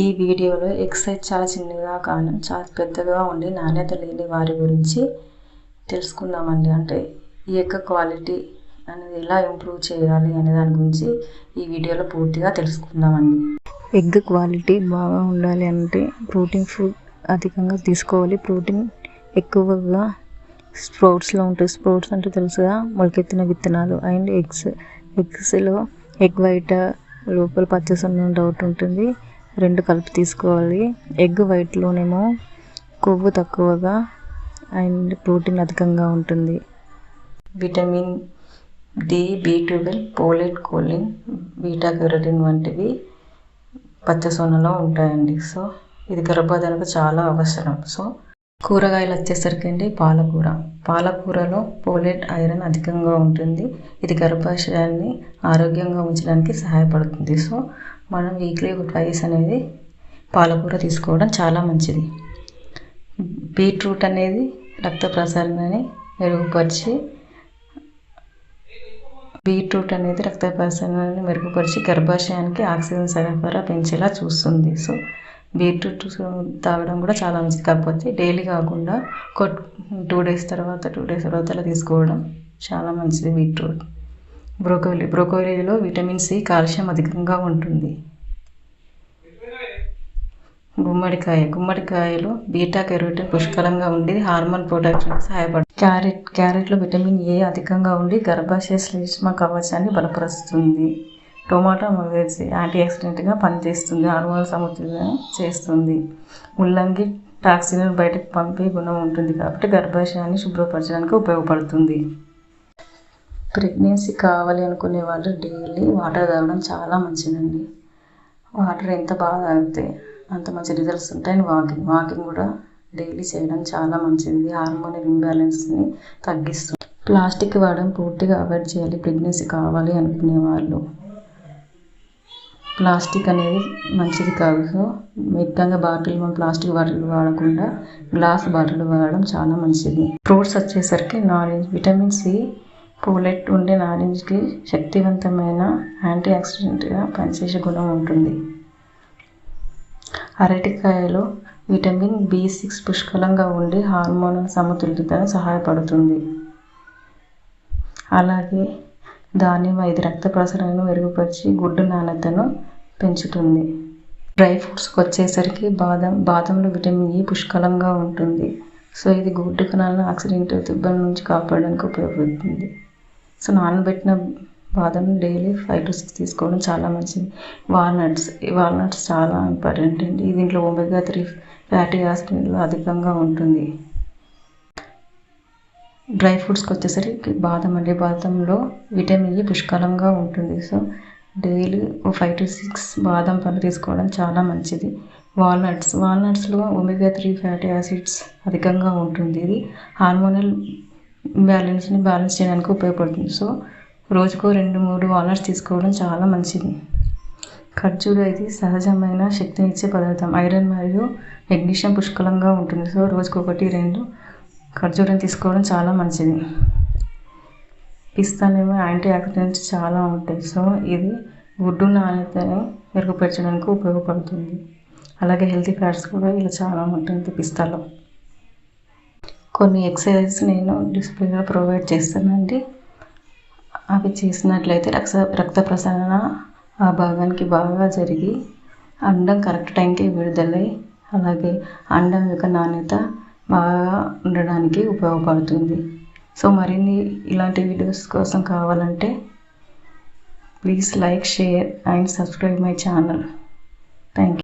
ఈ వీడియోలో ఎక్సైజ్ చాలా చిన్నగా కాను చాలా పెద్దగా ఉండి నాణ్యత లేని వారి గురించి తెలుసుకుందామండి. అంటే ఈ యొక్క క్వాలిటీ అనేది ఎలా ఇంప్రూవ్ చేయాలి అనే దాని గురించి ఈ వీడియోలో పూర్తిగా తెలుసుకుందామండి. ఎగ్ క్వాలిటీ బాగా ఉండాలి అంటే ప్రోటీన్ ఫుడ్ అధికంగా తీసుకోవాలి. ప్రోటీన్ ఎక్కువగా స్ప్రౌట్స్లో ఉంటుంది స్ప్రౌట్స్ అంటే తెలుసుగా మొలకెత్తిన విత్తనాలు. అండ్ ఎగ్స్ ఎగ్స్లో ఎగ్ వైట్ లోపల పచ్చసొన్న డౌట్ ఉంటుంది. రెండు కలిపి తీసుకోవాలి. ఎగ్ వైట్లోనేమో కొవ్వు తక్కువగా అండ్ ప్రోటీన్ అధికంగా ఉంటుంది. Vitamin D B twelve folate choline beta carotene వంటివి పచ్చసొనలో ఉంటాయండి. సో ఇది గర్భధారణకు చాలా అవసరం. సో కూరగాయలు వచ్చేసరికి అండి పాలకూర. పాలకూరలో పోలేట్ ఐరన్ అధికంగా ఉంటుంది. ఇది గర్భాశయాన్ని ఆరోగ్యంగా ఉంచడానికి సహాయపడుతుంది. సో మనం వీక్లీ ఒక ట్వైస్ అనేది పాలకూర తీసుకోవడం చాలా మంచిది. బీట్రూట్ అనేది రక్త ప్రసరణని మెరుగుపరిచి బీట్రూట్ అనేది రక్త ప్రసరణని మెరుగుపరిచి గర్భాశయానికి ఆక్సిజన్ సరఫరా పెంచేలా చూస్తుంది. సో బీట్రూట్ తాగడం కూడా చాలా మంచిది. కాకపోతే డైలీ కాకుండా ఒక టూ డేస్ తర్వాత టూ డేస్ తర్వాత అలా తీసుకోవడం చాలా మంచిది బీట్రూట్. బ్రోకోలీ బ్రోకోలీలో విటమిన్ సి కాల్షియం అధికంగా ఉంటుంది. గుమ్మడికాయ గుమ్మడికాయలో బీటా కెరోటిన్ పుష్కలంగా ఉండి హార్మోన్ ప్రొడక్షన్కి సహాయపడుతుంది క్యారెట్ క్యారెట్లో విటమిన్ ఏ అధికంగా ఉండి గర్భాశయ శ్లేష్మ కవచాన్ని బలపరుస్తుంది. టొమాటో మగేసి యాంటీ ఆక్సిడెంట్గా పనిచేస్తుంది హార్మోన్ సమతుల్యం చేస్తుంది. ముల్లంగి టాక్సిన్ బయటకు పంపే గుణం ఉంటుంది కాబట్టి గర్భాశయాన్ని శుభ్రపరచడానికి ఉపయోగపడుతుంది. ప్రెగ్నెన్సీ కావాలి అనుకునే వాళ్ళు డైలీ వాటర్ తాగడం చాలా మంచిదండి. వాటర్ ఎంత బాగా తాగితే అంత మంచి రిజల్ట్స్ ఉంటాయి వాకింగ్ వాకింగ్ కూడా డైలీ చేయడం చాలా మంచిది. హార్మోనల్ ఇంబ్యాలెన్స్ని తగ్గిస్తుంది. ప్లాస్టిక్ వాడడం పూర్తిగా అవాయిడ్ చేయాలి. ప్రెగ్నెన్సీ కావాలి అనుకునే వాళ్ళు. ప్లాస్టిక్ అనేది మంచిది కాదు. సో మితంగా బాటిల్ ప్లాస్టిక్ బాటిల్ వాడకుండా గ్లాస్ బాటిల్ వాడడం చాలా మంచిది. ఫ్రూట్స్ వచ్చేసరికి నాలెడ్జ్ విటమిన్ సి పోలెట్ ఉండే నారింజ్కి శక్తివంతమైన యాంటీ ఆక్సిడెంట్గా పనిచేసే గుణం ఉంటుంది. అరటికాయలో విటమిన్ బి సిక్స్ పుష్కలంగా ఉండి హార్మోన్ సమతుల్యతను సహాయపడుతుంది. అలాగే దానిమ్మ ఇది రక్త ప్రసరణను మెరుగుపరిచి గుడ్డు నాణ్యతను పెంచుతుంది. డ్రై ఫ్రూట్స్కి వచ్చేసరికి బాదం బాదంలో విటమిన్ ఈ పుష్కలంగా ఉంటుంది. సో ఇది గుడ్డు కణాలను ఆక్సిడెంట్ దిబ్బల నుంచి కాపాడడానికి ఉపయోగపడుతుంది. సో నానబెట్టిన బాదం డైలీ ఫైవ్ టు సిక్స్ తీసుకోవడం చాలా మంచిది. వాల్నట్స్ ఈ వాల్నట్స్ చాలా ఇంపార్టెంట్ అండి. దీంట్లో ఒమేగా త్రీ ఫ్యాటీ యాసిడ్లు అధికంగా ఉంటుంది. డ్రై ఫ్రూట్స్కి వచ్చేసరికి బాదం అండి. బాదంలో విటమిన్ ఈ e పుష్కలంగా ఉంటుంది. సో డైలీ ఓ ఫైవ్ టు సిక్స్ బాదం పళ్ళు తీసుకోవడం చాలా మంచిది. వాల్నట్స్ వాల్నట్స్లో ఒమేగా త్రీ ఫ్యాటీ యాసిడ్స్ అధికంగా ఉంటుంది. ఇది హార్మోనల్ బ్యాలెన్స్ని బ్యాలెన్స్ చేయడానికి ఉపయోగపడుతుంది. సో రోజుకో రెండు మూడు వాలర్స్ తీసుకోవడం చాలా మంచిది. ఖర్జూర ఇది సహజమైన శక్తినిచ్చే పదార్థం. ఐరన్ మరియు మెగ్నీషియం పుష్కలంగా ఉంటుంది. సో రోజుకు ఒకటి రెండు ఖర్జూరం తీసుకోవడం చాలా మంచిది. పిస్తానేమో యాంటీ ఆక్సిడెంట్స్ చాలా ఉంటాయి. సో ఇది గుడ్డు నాణ్యతని మెరుగుపరచడానికి ఉపయోగపడుతుంది. అలాగే హెల్తీ ఫ్యాట్స్ కూడా ఇలా చాలా ఉంటుంది పిస్తాలో. కొన్ని ఎక్సర్సైజెస్ నేను డిస్ప్లేలో ప్రొవైడ్ చేస్తానండి. అవి చేసినట్లయితే రక్త రక్త ప్రసరణ ఆ భాగానికి బాగా జరిగి అండం కరెక్ట్ టైంకి విడుదలై అలాగే అండం యొక్క నాణ్యత బాగా ఉండడానికి ఉపయోగపడుతుంది. సో మరిన్ని ఇలాంటి వీడియోస్ కోసం కావాలంటే please like share and subscribe my channel thank you